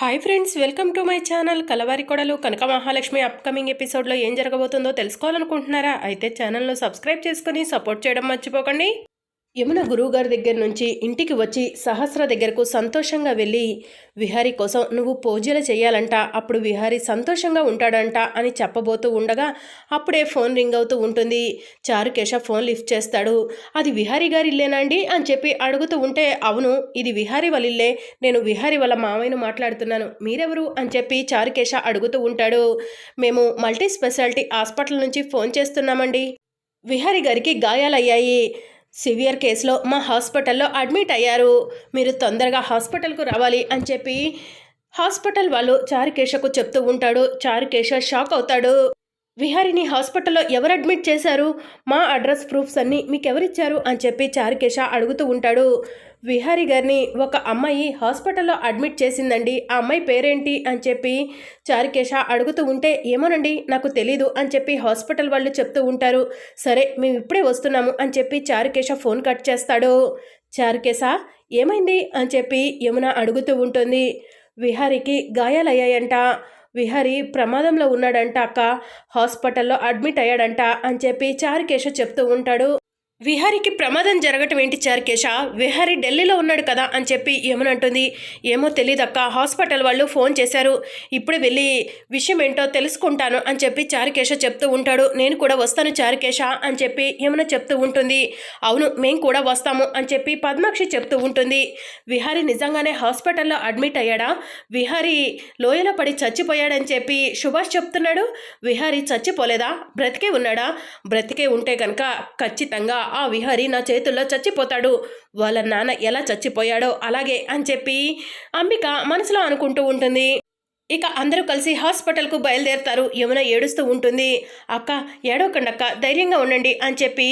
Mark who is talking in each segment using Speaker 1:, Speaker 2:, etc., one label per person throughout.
Speaker 1: Hi friends welcome to my channel Kalavari Kodalu Kanaka Mahalakshmi upcoming ఎపిసోడ్లో ఏం జరగబోతుందో తెలుసుకోవాలనుకుంటున్నారా? అయితే ఛానల్ను సబ్స్క్రైబ్ చేసుకుని సపోర్ట్ చేయడం మర్చిపోకండి. యమున గురువుగారి దగ్గర నుంచి ఇంటికి వచ్చి సహస్ర దగ్గరకు సంతోషంగా వెళ్ళి విహారీ కోసం నువ్వు పూజలు చేయాలంట అప్పుడు విహారీ సంతోషంగా ఉంటాడంట అని చెప్పబోతూ ఉండగా అప్పుడే ఫోన్ రింగ్ అవుతూ ఉంటుంది. చారుకేశ ఫోన్ లిఫ్ట్ చేస్తాడు. అది విహారీ గారి ఇల్లేనా అండి? అని చెప్పి అడుగుతూ ఉంటే అవును ఇది విహారీ వాళ్ళ ఇల్లే. నేను విహారీ వాళ్ళ మామయ్యను మాట్లాడుతున్నాను. మీరెవరు? అని చెప్పి చారుకేశ అడుగుతూ ఉంటాడు. మేము మల్టీ స్పెషాలిటీ హాస్పిటల్ నుంచి ఫోన్ చేస్తున్నామండి. విహారీ గారికి గాయాలయ్యాయి. సివియర్ కేసులో మా హాస్పిటల్లో అడ్మిట్ అయ్యారు. మీరు తొందరగా హాస్పిటల్కు రావాలి అని చెప్పి హాస్పిటల్ వాళ్ళు చారుకేశకు చెప్తూ ఉంటాడు. చారుకేశ షాక్ అవుతాడు. విహారిని హాస్పిటల్లో ఎవరు అడ్మిట్ చేశారు? మా అడ్రస్ ప్రూఫ్స్ అన్నీ మీకు ఎవరిచ్చారు అని చెప్పి చారుకేశ అడుగుతూ ఉంటాడు. విహారి గారిని ఒక అమ్మాయి హాస్పిటల్లో అడ్మిట్ చేసిందండి. ఆ అమ్మాయి పేరేంటి? అని చెప్పి చారుకేశ అడుగుతూ ఉంటే ఏమోనండి నాకు తెలీదు అని చెప్పి హాస్పిటల్ వాళ్ళు చెప్తూ ఉంటారు. సరే మేము ఇప్పుడే వస్తున్నాము అని చెప్పి చారుకేశ ఫోన్ కట్ చేస్తాడు. చారుకేశ ఏమైంది? అని చెప్పి యమున అడుగుతూ ఉంటుంది. విహారికి గాయాలయ్యాయంట. విహారి ప్రమాదంలో ఉన్నాడంట అక్క. హాస్పిటల్లో అడ్మిట్ అయ్యాడంట అని చెప్పి చారుకేశ చెప్తూ ఉంటాడు. విహారికి ప్రమాదం జరగటం ఏంటి చార్కేశ? విహారి ఢిల్లీలో ఉన్నాడు కదా అని చెప్పి ఏమనంటుంది ఏమో తెలియదక్క హాస్పిటల్ వాళ్ళు ఫోన్ చేశారు. ఇప్పుడు వెళ్ళి విషయం ఏంటో తెలుసుకుంటాను అని చెప్పి చారుకేశ చెప్తూ ఉంటాడు. నేను కూడా వస్తాను చారుకేశ అని చెప్పి ఏమైనా చెప్తూ ఉంటుంది. అవును మేము కూడా వస్తాము అని చెప్పి పద్మాక్షి చెప్తూ ఉంటుంది. విహారి నిజంగానే హాస్పిటల్లో అడ్మిట్ అయ్యాడా? విహారి లోయలో పడి చచ్చిపోయాడని చెప్పి సుభాష్ చెప్తున్నాడు. విహారి చచ్చిపోలేదా? బ్రతికే ఉన్నాడా? బ్రతికే ఉంటే కనుక ఖచ్చితంగా ఆ విహారి నా చేతుల్లో చచ్చిపోతాడు. వాళ్ళ నాన్న ఎలా చచ్చిపోయాడో అలాగే అని చెప్పి అంబిక మనసులో అనుకుంటూ ఉంటుంది. ఇక అందరూ కలిసి హాస్పిటల్కు బయలుదేరుతారు. యమున ఏడుస్తూ ఉంటుంది. అక్క ఏడవకండి అక్క ధైర్యంగా ఉండండి అని చెప్పి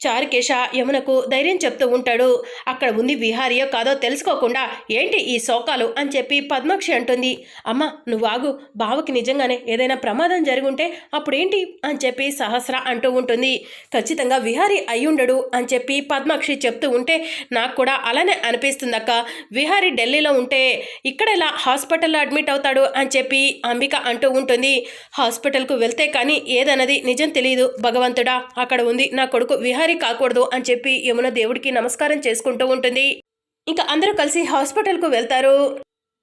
Speaker 1: చారుకేశ యమునకు ధైర్యం చెప్తూ ఉంటాడు. అక్కడ ఉంది విహారియో కాదో తెలుసుకోకుండా ఏంటి ఈ శోకాలు అని చెప్పి పద్మాక్షి అంటుంది. అమ్మ నువ్వు బావకి నిజంగానే ఏదైనా ప్రమాదం జరుగుంటే అప్పుడేంటి అని చెప్పి సహస్ర అంటూ ఉంటుంది. ఖచ్చితంగా విహారీ అయ్యుండడు అని చెప్పి పద్మాక్షి చెప్తూ ఉంటే నాకు కూడా అలానే అనిపిస్తుంది అక్క. విహారీ ఢిల్లీలో ఉంటే ఇక్కడ ఇలా హాస్పిటల్లో అడ్మిట్ అవుతాడు అని చెప్పి అంబిక అంటూ ఉంటుంది. హాస్పిటల్కు వెళ్తే కానీ ఏదన్నది నిజం తెలియదు. భగవంతుడా అక్కడ ఉంది నా కొడుకు విహారీ కాకూడదు అని చెప్పి యమున దేవుడికి నమస్కారం చేసుకుంటూ ఉంటుంది. ఇంకా అందరూ కలిసి హాస్పిటల్కు వెళ్తారు.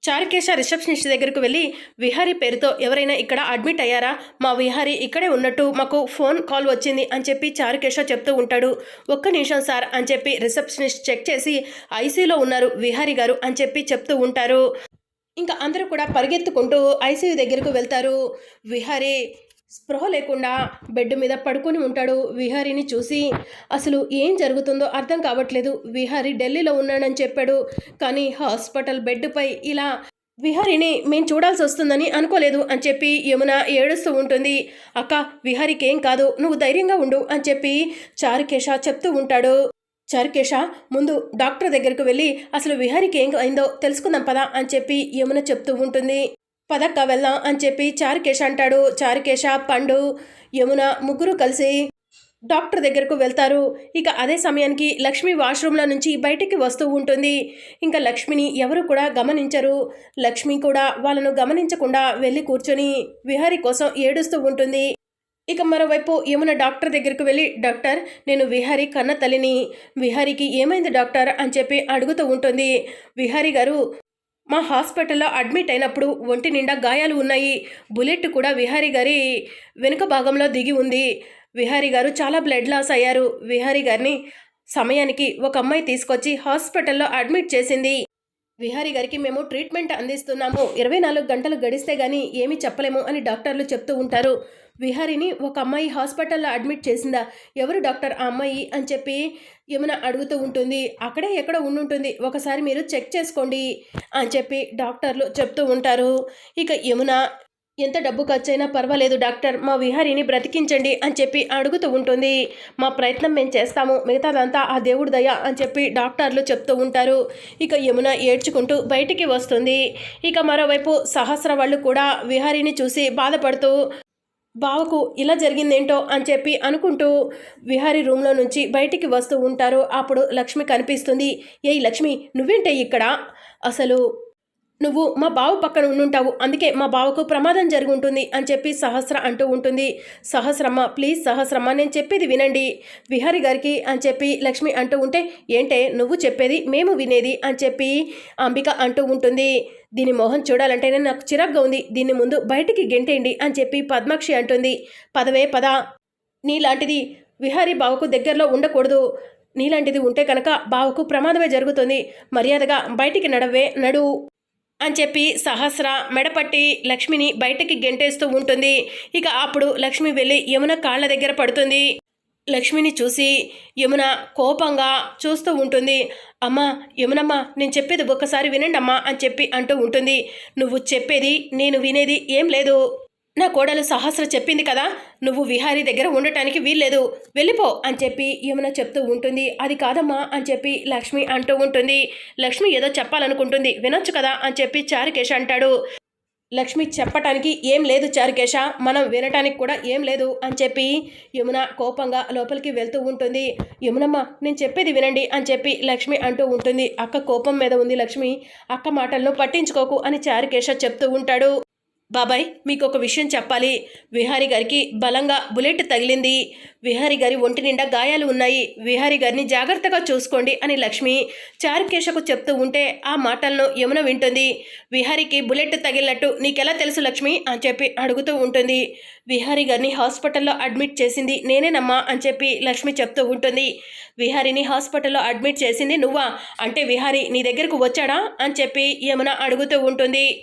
Speaker 1: చారుకేశ రిసెప్షనిస్ట్ దగ్గరకు వెళ్ళి విహారీ పేరుతో ఎవరైనా ఇక్కడ అడ్మిట్ అయ్యారా? మా విహారీ ఇక్కడే ఉన్నట్టు మాకు ఫోన్ కాల్ వచ్చింది అని చెప్పి చారుకేశ చెప్తూ ఉంటాడు. ఒక్క నిమిషం సార్ అని చెప్పి రిసెప్షనిస్ట్ చెక్ చేసి ఐసీలో ఉన్నారు విహారీ గారు అని చెప్పి చెప్తూ ఉంటారు. ఇంకా అందరూ కూడా పరిగెత్తుకుంటూ ఐసీయూ దగ్గరకు వెళ్తారు. విహారీ స్పృహ లేకుండా బెడ్ మీద పడుకొని ఉంటాడు విహారీని చూసి. అసలు ఏం జరుగుతుందో అర్థం కావట్లేదు. విహారీ ఢిల్లీలో ఉన్నాడని చెప్పాడు. కానీ హాస్పిటల్ బెడ్పై ఇలా విహారిని మేము చూడాల్సి వస్తుందని అనుకోలేదు అని చెప్పి యమున ఏడుస్తూ ఉంటుంది. అక్క విహారికి ఏం కాదు నువ్వు ధైర్యంగా ఉండు అని చెప్పి చారుకేశ చెప్తూ ఉంటాడు. చారుకేశ ముందు డాక్టర్ దగ్గరకు వెళ్ళి అసలు విహారికి ఏం అయిందో తెలుసుకుందాం పదా అని చెప్పి యమున చెప్తూ ఉంటుంది. పదక్క వెళ్దాం అని చెప్పి చారుకేశ అంటాడు. చారుకేష పండు యమున ముగ్గురు కలిసి డాక్టర్ దగ్గరకు వెళ్తారు. ఇక అదే సమయానికి లక్ష్మి వాష్రూమ్లో నుంచి బయటికి వస్తూ ఉంటుంది. ఇంకా లక్ష్మిని ఎవరు కూడా గమనించరు. లక్ష్మి కూడా వాళ్ళను గమనించకుండా వెళ్ళి కూర్చొని విహారి కోసం ఏడుస్తూ ఉంటుంది. ఇక మరోవైపు యమున డాక్టర్ దగ్గరకు వెళ్ళి డాక్టర్ నేను విహారీ కన్న తల్లిని. విహారీకి ఏమైంది డాక్టర్? అని చెప్పి అడుగుతూ ఉంటుంది. విహారీ గారు మా హాస్పిటల్లో అడ్మిట్ అయినప్పుడు ఒంటి నిండా గాయాలు ఉన్నాయి. బుల్లెట్ కూడా విహారీ గారి వెనుక భాగంలో దిగి ఉంది. విహారీ గారు చాలా బ్లడ్ లాస్ అయ్యారు. విహారీ గారిని సమయానికి ఒక అమ్మాయి తీసుకొచ్చి హాస్పిటల్లో అడ్మిట్ చేసింది. విహారీ గారికి మేము ట్రీట్మెంట్ అందిస్తున్నాము. ఇరవై నాలుగు గంటలు గడిస్తే గానీ ఏమీ చెప్పలేము అని డాక్టర్లు చెప్తూ ఉంటారు. విహారీని ఒక అమ్మాయి హాస్పిటల్లో అడ్మిట్ చేసిందా? ఎవరు డాక్టర్ ఆ అమ్మాయి? అని చెప్పి యమున అడుగుతూ ఉంటుంది. అక్కడే ఎక్కడ ఉండుంటుంది. ఒకసారి మీరు చెక్ చేసుకోండి అని చెప్పి డాక్టర్లు చెప్తూ ఉంటారు. ఇక యమున ఎంత డబ్బు ఖర్చైనా పర్వాలేదు డాక్టర్. మా విహారీని బ్రతికించండి అని చెప్పి అడుగుతూ ఉంటుంది. మా ప్రయత్నం మేము చేస్తాము. మిగతాదంతా ఆ దేవుడి దయ అని చెప్పి డాక్టర్లు చెప్తూ ఉంటారు. ఇక యమున ఏడ్చుకుంటూ బయటికి వస్తుంది. ఇక మరోవైపు సహస్ర వాళ్ళు కూడా విహారీని చూసి బాధపడుతూ బావకు ఇలా జరిగిందేంటో? అని చెప్పి అనుకుంటూ విహారీ రూమ్లో నుంచి బయటికి వస్తూ ఉంటారు. అప్పుడు లక్ష్మి కనిపిస్తుంది. ఏయ్ లక్ష్మి నువ్వేంటే ఇక్కడ? అసలు నువ్వు మా బావ పక్కన ఉండుంటావు. అందుకే మా బావకు ప్రమాదం జరుగుంటుంది అని చెప్పి సహస్ర అంటూ ఉంటుంది. సహస్రమ్మ ప్లీజ్ సహస్రమ్మ నేను చెప్పేది వినండి. విహారి గారికి అని చెప్పి లక్ష్మి అంటూ ఉంటే ఏంటే నువ్వు చెప్పేది మేము వినేది? అని చెప్పి అంబిక అంటూ ఉంటుంది. దీని మొహం చూడాలంటేనే నాకు చిరాగ్గా ఉంది. దీన్ని ముందు బయటికి గెంటేయండి అని చెప్పి పద్మాక్షి అంటుంది. పదవే పద. నీలాంటిది విహారీ బావకు దగ్గరలో ఉండకూడదు. నీలాంటిది ఉంటే కనుక బావకు ప్రమాదమే జరుగుతుంది. మర్యాదగా బయటికి నడవే నడు. అని చెప్పి సహస్ర మెడపట్టి లక్ష్మిని బయటకి గెంటేస్తూ ఉంటుంది. ఇక అప్పుడు లక్ష్మి వెళ్ళి యమున కాళ్ళ దగ్గర పడుతుంది. లక్ష్మిని చూసి యమున కోపంగా చూస్తూ ఉంటుంది. అమ్మా యమునమ్మ నేను చెప్పేది ఒక్కసారి వినండి అమ్మా అని చెప్పి అంటూ ఉంటుంది. నువ్వు చెప్పేది నేను వినేది ఏం లేదు. నా కోడలు సహస్ర చెప్పింది కదా నువ్వు విహారీ దగ్గర ఉండటానికి వీల్లేదు. వెళ్ళిపో అని చెప్పి యమున చెప్తూ ఉంటుంది. అది కాదమ్మా అని చెప్పి లక్ష్మి అంటూ ఉంటుంది. లక్ష్మి ఏదో చెప్పాలనుకుంటుంది. వినొచ్చు కదా అని చెప్పి చారుకేశ అంటాడు. లక్ష్మి చెప్పటానికి ఏం లేదు చారుకేశ. మనం వినటానికి కూడా ఏం లేదు అని చెప్పి యమున కోపంగా లోపలికి వెళ్తూ ఉంటుంది. యమునమ్మ నేను చెప్పేది వినండి అని చెప్పి లక్ష్మి అంటూ ఉంటుంది. అక్క కోపం మీద ఉంది లక్ష్మి. అక్క మాటలను పట్టించుకోకు అని చారుకేశ చెప్తూ ఉంటాడు. బాబాయ్ మీకు ఒక విషయం చెప్పాలి. విహారి గారికి బలంగా బుల్లెట్ తగిలింది. విహారి గారి ఒంటి నిండా గాయాలు ఉన్నాయి. విహారి గారిని జాగ్రత్తగా చూసుకోండి అని లక్ష్మి చారుకేశకు చెప్తూ ఉంటే ఆ మాటలను యమున వింటుంది. విహారికి బుల్లెట్ తగిలినట్టు నీకెలా తెలుసు లక్ష్మి అని చెప్పి అడుగుతూ ఉంటుంది. విహారి గారిని హాస్పిటల్లో అడ్మిట్ చేసింది నేనేనమ్మా అని చెప్పి లక్ష్మి చెప్తూ ఉంటుంది. విహారిని హాస్పిటల్లో అడ్మిట్ చేసింది నువ్వా? అంటే విహారి నీ దగ్గరకు వచ్చాడా? అని చెప్పి యమున అడుగుతూ ఉంటుంది.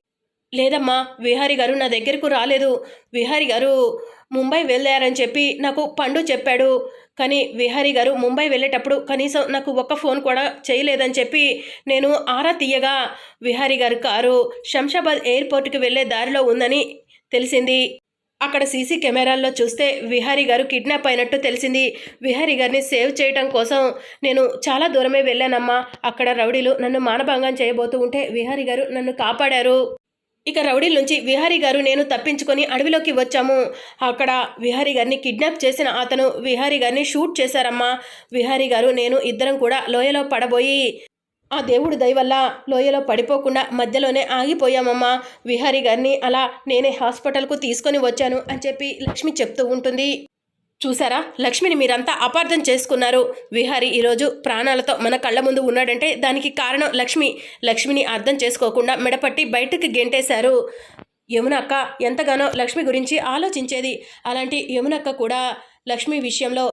Speaker 1: లేదమ్మా విహారి గారు నా దగ్గరకు రాలేదు. విహారి గారు ముంబై వెళ్ళారని చెప్పి నాకు పండు చెప్పాడు. కానీ విహారి గారు ముంబై వెళ్ళేటప్పుడు కనీసం నాకు ఒక్క ఫోన్ కూడా చేయలేదని చెప్పి నేను ఆరా తీయగా విహారి గారు కారు శంషాబాద్ ఎయిర్పోర్ట్కి వెళ్ళే దారిలో ఉందని తెలిసింది. అక్కడ సీసీ కెమెరాల్లో చూస్తే విహారీ గారు కిడ్నాప్ అయినట్టు తెలిసింది. విహారీ గారిని సేవ్ చేయడం కోసం నేను చాలా దూరమే వెళ్ళానమ్మా. అక్కడ రౌడీలు నన్ను మానభంగం చేయబోతూ ఉంటే విహారీ గారు నన్ను కాపాడారు. ఇక రౌడీల నుంచి విహారీ గారు నేను తప్పించుకొని అడవిలోకి వచ్చాము. అక్కడ విహారీ గారిని కిడ్నాప్ చేసిన అతను విహారీ గారిని షూట్ చేశారమ్మా. విహారీ గారు నేను ఇద్దరం కూడా లోయలో పడబోయి ఆ దేవుడి దయ వల్ల లోయలో పడిపోకుండా మధ్యలోనే ఆగిపోయామమ్మా. విహారీ గారిని అలా నేనే హాస్పిటల్కు తీసుకొని వచ్చాను అని చెప్పి లక్ష్మి చెప్తూ ఉంటుంది. చూసారా? లక్ష్మిని మీరంతా అపార్థం చేసుకున్నారు. విహారి ఈరోజు ప్రాణాలతో మన కళ్ళ ముందు ఉన్నాడంటే దానికి కారణం లక్ష్మి. లక్ష్మిని అర్థం చేసుకోకుండా మెడపట్టి బయటకు గెంటేశారు. యమునక్క ఎంతగానో లక్ష్మి గురించి ఆలోచించేది. అలాంటి యమునక్క కూడా లక్ష్మి విషయంలో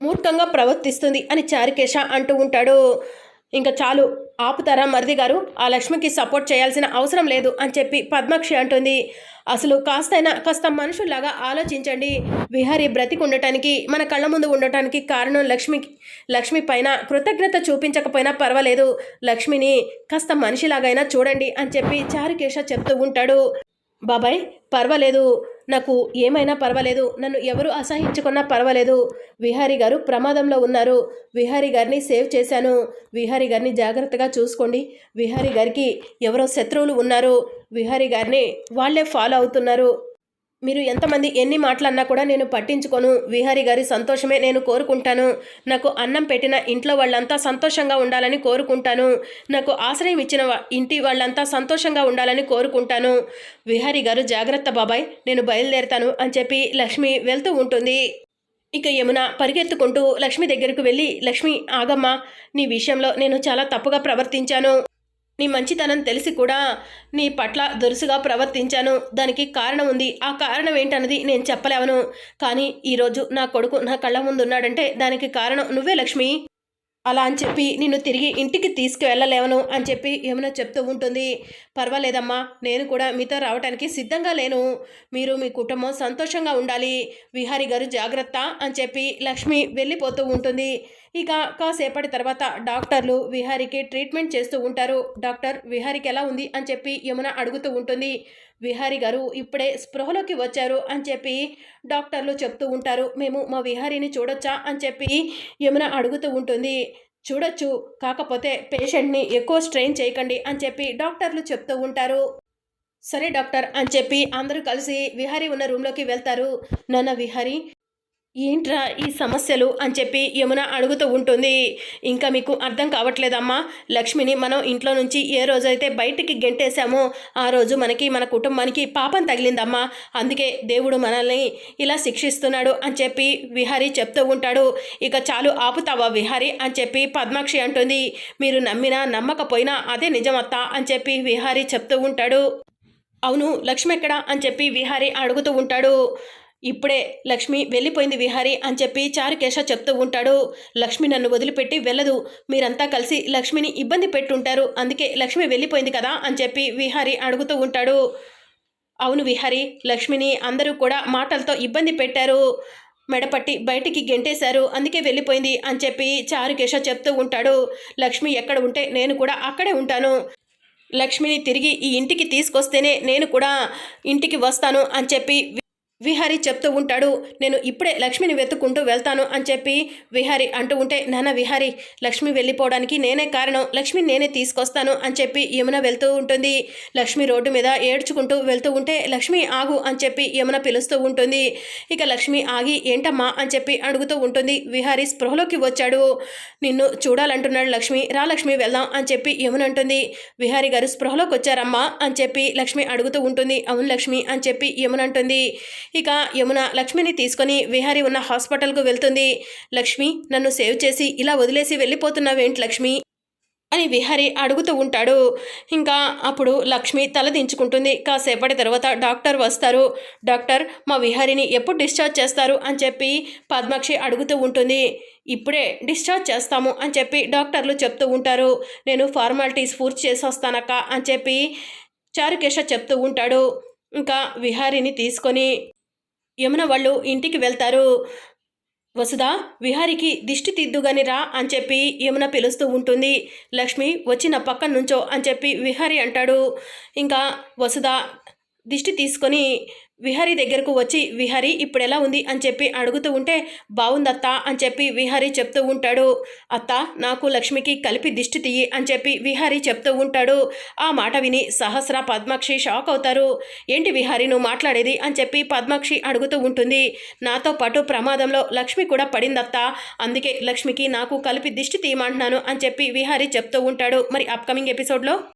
Speaker 1: మూర్ఖంగా ప్రవర్తిస్తుంది అని చారికేష అంటూ ఉంటాడు. ఇంకా చాలు ఆపుతారా మరిది గారు? ఆ లక్ష్మికి సపోర్ట్ చేయాల్సిన అవసరం లేదు అని చెప్పి పద్మక్షి అంటుంది. అసలు కాస్తైనా కాస్త మనుషుల్లాగా ఆలోచించండి. విహారీ బ్రతికుండటానికి మన కళ్ళ ముందు ఉండటానికి కారణం లక్ష్మికి లక్ష్మి పైన కృతజ్ఞత చూపించకపోయినా పర్వాలేదు. లక్ష్మిని కాస్త మనిషిలాగైనా చూడండి అని చెప్పి చారుకేశ చెప్తూ ఉంటాడు. బాబాయ్ పర్వాలేదు. నాకు ఏమైనా పర్వాలేదు. నన్ను ఎవరు అసహించుకున్నా పర్వాలేదు. విహారీ గారు ప్రమాదంలో ఉన్నారు. విహారీ గారిని సేవ్ చేశాను. విహారీ గారిని జాగ్రత్తగా చూసుకోండి. విహారీ గారికి ఎవరో శత్రువులు ఉన్నారు. విహారీ గారిని వాళ్ళే ఫాలో అవుతున్నారు. మీరు ఎంతమంది ఎన్ని మాటలన్నా కూడా నేను పట్టించుకోను. విహారీ గారి సంతోషమే నేను కోరుకుంటాను. నాకు అన్నం పెట్టిన ఇంట్లో వాళ్ళంతా సంతోషంగా ఉండాలని కోరుకుంటాను. నాకు ఆశ్రయం ఇచ్చిన ఇంటి వాళ్ళంతా సంతోషంగా ఉండాలని కోరుకుంటాను. విహారీ గారు జాగ్రత్త బాబాయ్ నేను బయలుదేరుతాను అని చెప్పి లక్ష్మి వెళ్తూ ఉంటుంది. ఇక యమున పరిగెత్తుకుంటూ లక్ష్మి దగ్గరకు వెళ్ళి లక్ష్మి ఆగమ్మా నీ విషయంలో నేను చాలా తప్పుగా ప్రవర్తించాను. నీ మంచితనం తెలిసి కూడా నీ పట్ల దురుసుగా ప్రవర్తించాను. దానికి కారణం ఉంది. ఆ కారణం ఏంటన్నది నేను చెప్పలేవను. కానీ ఈరోజు నా కొడుకు నా కళ్ళ ముందు ఉన్నాడంటే దానికి కారణం నువ్వే లక్ష్మి. అలా అని చెప్పి నిన్ను తిరిగి ఇంటికి తీసుకువెళ్ళలేవను అని చెప్పి ఏమైనా చెప్తూ ఉంటుంది. పర్వాలేదమ్మా. నేను కూడా మీతో రావడానికి సిద్ధంగా లేను. మీరు మీ కుటుంబం సంతోషంగా ఉండాలి. విహారి గారు జాగ్రత్త అని చెప్పి లక్ష్మి వెళ్ళిపోతూ ఉంటుంది. ఇక కాసేపటి తర్వాత డాక్టర్లు విహారికి ట్రీట్మెంట్ చేస్తూ ఉంటారు. డాక్టర్ విహారికి ఎలా ఉంది? అని చెప్పి యమున అడుగుతూ ఉంటుంది. విహారి గారు ఇప్పుడే స్పృహలోకి వచ్చారు అని చెప్పి డాక్టర్లు చెప్తూ ఉంటారు. మేము మా విహారీని చూడొచ్చా? అని చెప్పి యమున అడుగుతూ ఉంటుంది. చూడొచ్చు కాకపోతే పేషెంట్ని ఎక్కువ స్ట్రెయిన్ చేయకండి అని చెప్పి డాక్టర్లు చెప్తూ ఉంటారు. సరే డాక్టర్ అని చెప్పి అందరూ కలిసి విహారీ ఉన్న రూమ్లోకి వెళ్తారు. నాన్న విహారీ ఏంట్రా ఈ సమస్యలు అని చెప్పి యమున అడుగుతూ ఉంటుంది. ఇంకా మీకు అర్థం కావట్లేదమ్మా. లక్ష్మిని మనం ఇంట్లో నుంచి ఏ రోజైతే బయటికి గెంటేశామో ఆ రోజు మనకి మన కుటుంబానికి పాపం తగిలిందమ్మా. అందుకే దేవుడు మనల్ని ఇలా శిక్షిస్తున్నాడు అని చెప్పి విహారీ చెప్తూ ఉంటాడు. ఇక చాలు ఆపుతావా విహారీ అని చెప్పి పద్మాక్షి అంటుంది. మీరు నమ్మినా నమ్మకపోయినా అదే నిజమత్తా అని చెప్పి విహారీ చెప్తూ ఉంటాడు. అవును లక్ష్మి ఎక్కడా అని చెప్పి విహారీ అడుగుతూ ఉంటాడు. ఇప్పుడే లక్ష్మి వెళ్ళిపోయింది విహారి అని చెప్పి చారుకేశ చెప్తూ ఉంటాడు. లక్ష్మి నన్ను వదిలిపెట్టి వెళ్ళదు. మీరంతా కలిసి లక్ష్మిని ఇబ్బంది పెట్టుంటారు. అందుకే లక్ష్మి వెళ్ళిపోయింది కదా అని చెప్పి విహారి అడుగుతూ ఉంటాడు. అవును విహారి లక్ష్మిని అందరూ కూడా మాటలతో ఇబ్బంది పెట్టారు. మెడపట్టి బయటికి గెంటేశారు. అందుకే వెళ్ళిపోయింది అని చెప్పి చారుకేశ చెప్తూ ఉంటాడు. లక్ష్మి ఎక్కడ ఉంటే నేను కూడా అక్కడే ఉంటాను. లక్ష్మిని తిరిగి ఈ ఇంటికి తీసుకొస్తేనే నేను కూడా ఇంటికి వస్తాను అని చెప్పి విహారీ చెప్తూ ఉంటాడు నేను ఇప్పుడే లక్ష్మిని వెతుక్కుంటూ వెళ్తాను అని చెప్పి విహారీ అంటూ ఉంటే నాన్న విహారీ లక్ష్మి వెళ్ళిపోవడానికి నేనే కారణం లక్ష్మి నేనే తీసుకొస్తాను అని చెప్పి యమున వెళ్తూ ఉంటుంది. లక్ష్మి రోడ్డు మీద ఏడ్చుకుంటూ వెళ్తూ ఉంటే లక్ష్మి ఆగు అని చెప్పి యమున పిలుస్తూ ఉంటుంది. ఇక లక్ష్మి ఆగి ఏంటమ్మా అని చెప్పి అడుగుతూ ఉంటుంది. విహారీ స్పృహలోకి వచ్చాడు. నిన్ను చూడాలంటున్నాడు లక్ష్మి రా లక్ష్మి వెళ్దాం అని చెప్పి యమున అంటుంది. విహారీ గారు స్పృహలోకి వచ్చారమ్మా అని చెప్పి లక్ష్మి అడుగుతూ ఉంటుంది. అవును లక్ష్మి అని చెప్పి యమున అంటుంది. ఇక యమున లక్ష్మిని తీసుకొని విహారీ ఉన్న హాస్పిటల్కు వెళ్తుంది. లక్ష్మి నన్ను సేవ్ చేసి ఇలా వదిలేసి వెళ్ళిపోతున్నావేంటి లక్ష్మి? అని విహారీ అడుగుతూ ఉంటాడు. ఇంకా అప్పుడు లక్ష్మి తల దించుకుంటుంది. కాసేపటి తర్వాత డాక్టర్ వస్తారు. డాక్టర్ మా విహారీని ఎప్పుడు డిశ్చార్జ్ చేస్తారు? అని చెప్పి పద్మాక్షి అడుగుతూ ఉంటుంది. ఇప్పుడే డిశ్చార్జ్ చేస్తాము అని చెప్పి డాక్టర్లు చెప్తూ ఉంటారు. నేను ఫార్మాలిటీస్ పూర్తి చేసొస్తానక్క అని చెప్పి చారుకేశ చెప్తూ ఉంటాడు. ఇంకా విహారీని తీసుకొని యమున వాళ్ళు ఇంటికి వెళ్తారు. వసుదా విహారికి దిష్టి తిద్దుగాని రా అని చెప్పి యమున పిలుస్తూ ఉంటుంది. లక్ష్మి వచ్చిన పక్కన నుంచో అని చెప్పి విహారి అంటాడు. ఇంకా వసుదా దిష్టి తీసుకొని విహరి దగ్గరకు వచ్చి విహరి ఇప్పుడు ఎలా ఉంది? అని చెప్పి అడుగుతూ ఉంటే బాగుందత్త అని చెప్పి విహరి చెప్తూ ఉంటాడు. అత్త నాకు లక్ష్మికి కలిపి దిష్టి తీయి అని చెప్పి విహరి చెప్తూ ఉంటాడు. ఆ మాట విని సహస్ర పద్మాక్షి షాక్ అవుతారు. ఏంటి విహారీ నువ్వు మాట్లాడేది? అని చెప్పి పద్మాక్షి అడుగుతూ ఉంటుంది. నాతో పాటు ప్రమాదంలో లక్ష్మి కూడా పడిందత్త. అందుకే లక్ష్మికి నాకు కలిపి దిష్టి తీయమంటున్నాను అని చెప్పి విహరి చెప్తూ ఉంటాడు. మరి అప్కమింగ్ ఎపిసోడ్లో?